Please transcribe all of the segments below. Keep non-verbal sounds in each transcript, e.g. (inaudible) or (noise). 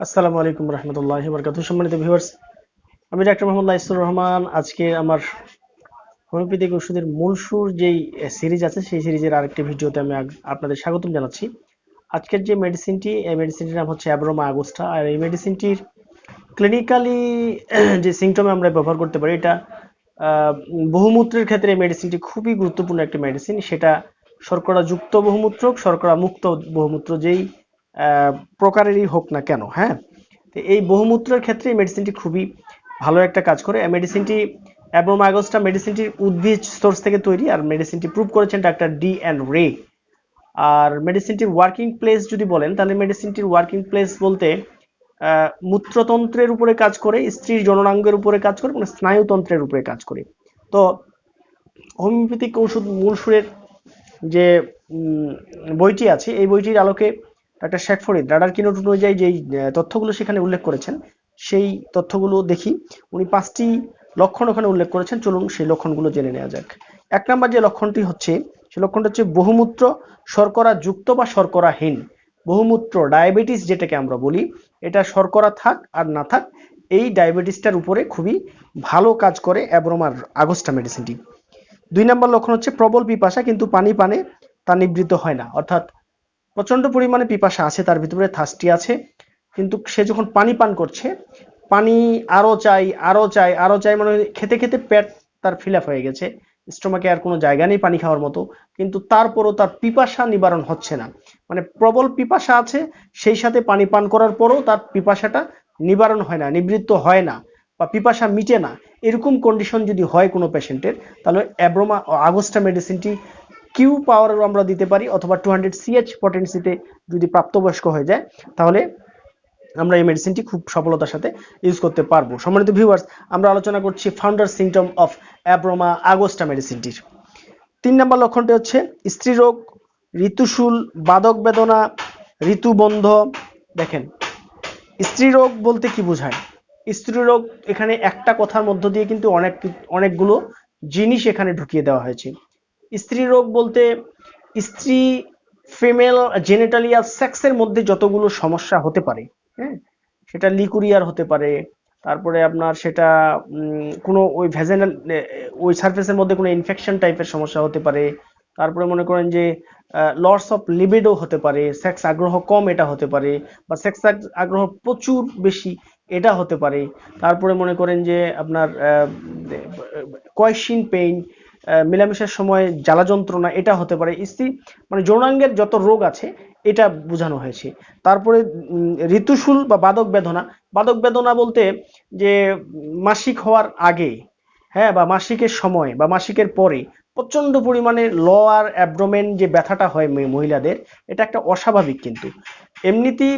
আসসালামু আলাইকুম রহমতুল্লাহ বরকাত সম্মানিত ভিউয়ার্স আমি ডাক্তার মোহাম্মদ ইসুর রহমান। আজকে আমার হোমিওপ্যাথিক ওষুধের মূল সুর যেই সিরিজ আছে, সেই সিরিজের আরেকটি ভিডিওতে আমি আপনাদের স্বাগতম জানাচ্ছি। আজকের যে মেডিসিনটি এই মেডিসিনটির নাম হচ্ছে অ্যাব্রোমা আগোস্টা আর এই মেডিসিনটির ক্লিনিক্যালি (clears throat) যে সিমটমে আমরা ব্যবহার করতে পারি, এটা বহুমূত্রের ক্ষেত্রে এই মেডিসিনটি খুবই গুরুত্বপূর্ণ একটি মেডিসিন সেটা শর্করা যুক্ত বহুমূত্র শর্করা মুক্ত বহুমূত্র যেই প্রকারেরই হোক না কেন হ্যাঁ? তো এই বহুমূত্রের ক্ষেত্রে মেডিসিনটি খুবই ভালো একটা কাজ করে। মেডিসিনটি অ্যাব্রোমা আগোস্টা মেডিসিনটির উদ্ভিদ সোর্স থেকে তৈরি আর মেডিসিনটি প্রুভ করেছেন ডাক্তার ডি অ্যান্ড রে আর মেডিসিনটির ওয়ার্কিং প্লেস যদি বলেন, তাহলে মেডিসিনটির ওয়ার্কিং প্লেস বলতে মূত্রতন্ত্রের উপরে কাজ করে, স্ত্রীর জননাঙ্গের উপরে কাজ করে মানে স্নায়ুতন্ত্রের উপরে কাজ করে। তো হোমিওপ্যাথিক ঔষধ মূল সুরের যে বইটি আছে, এই বইটির আলোকে doctor Sheikh Farid radar keynote অনুযায়ী যেই তথ্যগুলো সেখানে উল্লেখ করেছেন, সেই তথ্যগুলো দেখি। উনি পাঁচটি লক্ষণ ওখানে উল্লেখ করেছেন, চলুন সেই লক্ষণগুলো জেনে নেওয়া যাক। এক নাম্বার যে লক্ষণটি হচ্ছে, সেই লক্ষণটা হচ্ছে বহুমূত্র শর্করা যুক্ত বা শর্করাহীন। বহুমূত্র, ডায়াবেটিস যেটাকে আমরা বলি, এটা শর্করা থাক আর না থাক, এই ডায়াবেটিসটার উপরে খুবই ভালো কাজ করে অ্যাব্রোমার আগস্টা মেডিসিনটি। দুই নম্বর লক্ষণ হচ্ছে প্রবল পিপাসা, কিন্তু পানি পানে তা নিবৃত হয় না। অর্থাৎ প্রচণ্ড পরিমাণে পিপাসা আছে, তার ভিতরে থার্স্টি আছে। কিন্তু সে যখন পানি পান করছে, পানি আরও চাই আরও চাই আরও চাই মানে খেতে খেতে পেট তার ফিল হয়ে গেছে। স্টোমাকে আর কোনো জায়গা নেই পানি খাওয়ার মতো। কিন্তু তারপরও তার পিপাসা নিবারণ হচ্ছে না। মানে প্রবল পিপাসা আছে, সেই সাথে পানি পান করার পরও তার পিপাসাটা নিবারণ হয় না, নিবৃত্ত হয় না বা পিপাসা মিটে না। এরকম কন্ডিশন যদি হয় কোনো পেশেন্টের তাহলে অ্যাব্রোমা আগস্টা মেডিসিনটি কিউ পাওয়ারও আমরা দিতে পারি অথবা টু হান্ড্রেড সিএইচ পটেন্সিতে যদি প্রাপ্তবয়স্ক হয়ে যায়, তাহলে আমরা এই মেডিসিনটি খুব সফলতার সাথে ইউজ করতে পারব। সম্মানিত ভিউয়ার্স আমরা আলোচনা করছি founder symptom of Abroma augusta মেডিসিনটির তিন নম্বর লক্ষণটি হচ্ছে স্ত্রীরোগ ঋতুশূল বাদক বেদনা ঋতুবন্ধ দেখেন স্ত্রীরোগ বলতে কি বোঝায়? স্ত্রীরোগ এখানে একটা কথার মধ্য দিয়ে কিন্তু অনেক, অনেকগুলো জিনিস এখানে ঢুকিয়ে দেওয়া হয়েছে। স্ত্রী রোগ বলতে স্ত্রী ফিমেল জেনেটালিয়া সেক্সের মধ্যে যতগুলো সমস্যা হতে পারে হ্যাঁ? সেটা লিকুরিয়ার হতে পারে, তারপরে আপনার সেটা কোনো ওই ভ্যাজেনাল ওই সার্ফেসের মধ্যে কোনো ইনফেকশন টাইপের সমস্যা হতে পারে, তারপরে মনে করেন যে লস অফ লিবিডো হতে পারে সেক্স আগ্রহ কম এটা হতে পারে, বা সেক্স আগ্রহ প্রচুর বেশি এটা হতে পারে, তারপরে মনে করেন যে আপনার কয়সিন পেইন মেলামেশার সময় জ্বালা যন্ত্রণা এটা হতে পারে। স্ত্রী মানে যৌনাঙ্গের যত রোগ আছে, এটা বোঝানো হয়েছে। তারপরে ঋতুশূল বা বাদক বেদনা। বাদক বেদনা বলতে যে, মাসিক হওয়ার আগে হ্যাঁ বা মাসিকের সময় বা মাসিকের পরে প্রচণ্ড পরিমাণে লোয়ার, অ্যাবডোমেন যে ব্যথাটা হয় মহিলাদের, এটা একটা অস্বাভাবিক কিন্তু। এমনিতেই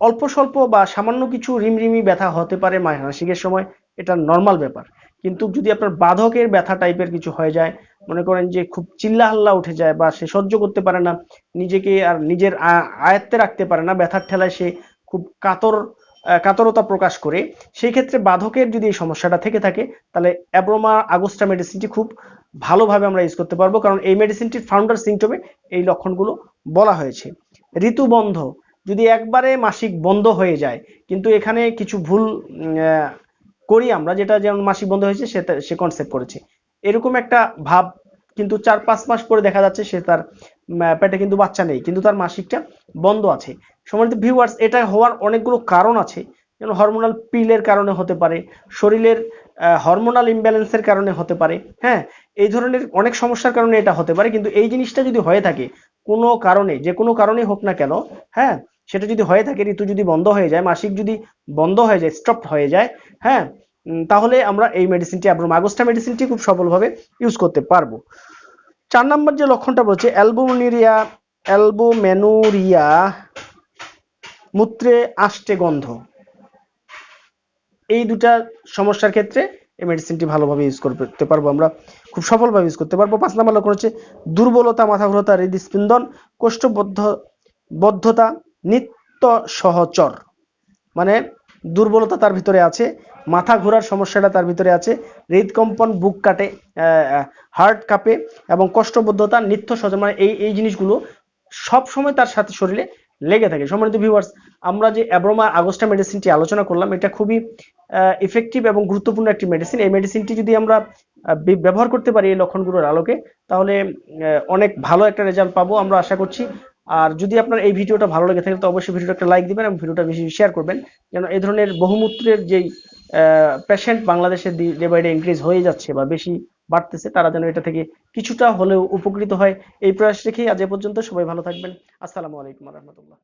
অল্প স্বল্প বা সামান্য কিছু রিমরিমি ব্যথা হতে পারে মাসিকের সময়। এটা নর্মাল ব্যাপার। কিন্তু যদি আপনার বাধকের ব্যথা টাইপের কিছু হয়ে যায়, মনে করেন যে খুব চিল্লা হাল্লা উঠে যায় বা সে সহ্য করতে পারে না, নিজেকে আর নিজের আয়ত্তে রাখতে পারে না, ব্যথার ঠেলায় সে খুব কাতর কাতরতা প্রকাশ করে, সেই ক্ষেত্রে বাধকের যদি এই সমস্যাটা থেকে থাকে, তাহলে অ্যাব্রোমা আগোস্টা মেডিসিনটি খুব ভালোভাবে আমরা ইউজ করতে পারব। কারণ এই মেডিসিনটির ফাউন্ডার সিমটমে এই লক্ষণগুলো বলা হয়েছে। ঋতুবন্ধ যদি একবারে মাসিক বন্ধ হয়ে যায়, কিন্তু এখানে কিছু ভুল করি আমরা, যেটা যেমন মাসিক বন্ধ হয়েছে, সেটা, সে কনসেপ্ট করেছে। এরকম একটা ভাব কিন্তু চার পাঁচ মাস পরে দেখা যাচ্ছে সে তার পেটে কিন্তু বাচ্চা নেই, কিন্তু তার মাসিকটা বন্ধ আছে। সম্মানিত ভিউয়ার্স এটা হওয়ার অনেকগুলো কারণ আছে। যেমন হরমোনাল পিলের কারণে হতে পারে, শরীরের হরমোনাল ইমব্যালেন্সের কারণে হতে পারে হ্যাঁ? এই ধরনের অনেক সমস্যার কারণে এটা হতে পারে, কিন্তু এই জিনিসটা যদি হয়ে থাকে, কোনো কারণে, যে কোনো কারণে হোক না কেন হ্যাঁ? সেটা যদি হয়ে থাকে, ঋতু যদি বন্ধ হয়ে যায়, মাসিক যদি বন্ধ হয়ে যায় স্টপ হয়ে যায় হ্যাঁ তাহলে আমরা এই মেডিসিনটি আব্রোম আগস্টা মেডিসিনটি খুব সফলভাবে ইউজ করতে পারব। চার নাম্বার যে লক্ষণটা বলছে অ্যালবুমিনিরিয়া অ্যালবুমেনুরিয়া মূত্রে আষ্টে গন্ধ। এই দুটা সমস্যার ক্ষেত্রে এই মেডিসিনটি ভালোভাবে ইউজ করতে পারব আমরা, খুব সফলভাবে ইউজ করতে পারব। পাঁচ নাম্বার লক্ষণ হচ্ছে, দুর্বলতা, মাথাঘুরতা, হৃদস্পন্দন, কোষ্ঠবদ্ধ, বদ্ধতা নিত্য সহচর। মানে দুর্বলতা তার ভিতরে আছে, মাথা ঘোরার সমস্যাটা তার ভিতরে আছে, হৃদকম্পন, বুক কাটে হার্ট কাঁপে এবং কষ্টবদ্ধতা, নিত্য সহচর মানে এই এই জিনিসগুলো সব সময় তার সাথে শরীরে লেগে থাকে। সম্মানিত ভিউয়ার্স আমরা যে অ্যাব্রোমা আগস্টা মেডিসিনটি আলোচনা করলাম, এটা খুবই ইফেক্টিভ এবং গুরুত্বপূর্ণ একটি মেডিসিন এই মেডিসিনটি যদি আমরা ব্যবহার করতে পারি এই লক্ষণগুলোর আলোকে, তাহলে অনেক ভালো একটা রেজাল্ট পাবো। আমরা আশা করছি আর যদি আপনার এই ভিডিওটা ভালো লেগে থাকে, তো অবশ্যই ভিডিওটা একটা লাইক দিবেন এবং ভিডিওটা বেশি শেয়ার করবেন। যেন এই ধরনের বহুমূত্রের যেই পেশেন্ট বাংলাদেশে ডে বাই ডে ইনক্রিজ হয়ে যাচ্ছে বা বেশি বাড়তেছে, তারা যেন এটা থেকে কিছুটা হলেও উপকৃত হয়। এই প্রয়াস রেখেই আজ এ পর্যন্ত সবাই ভালো থাকবেন। আসসালামু আলাইকুম রহমতুল্লাহ।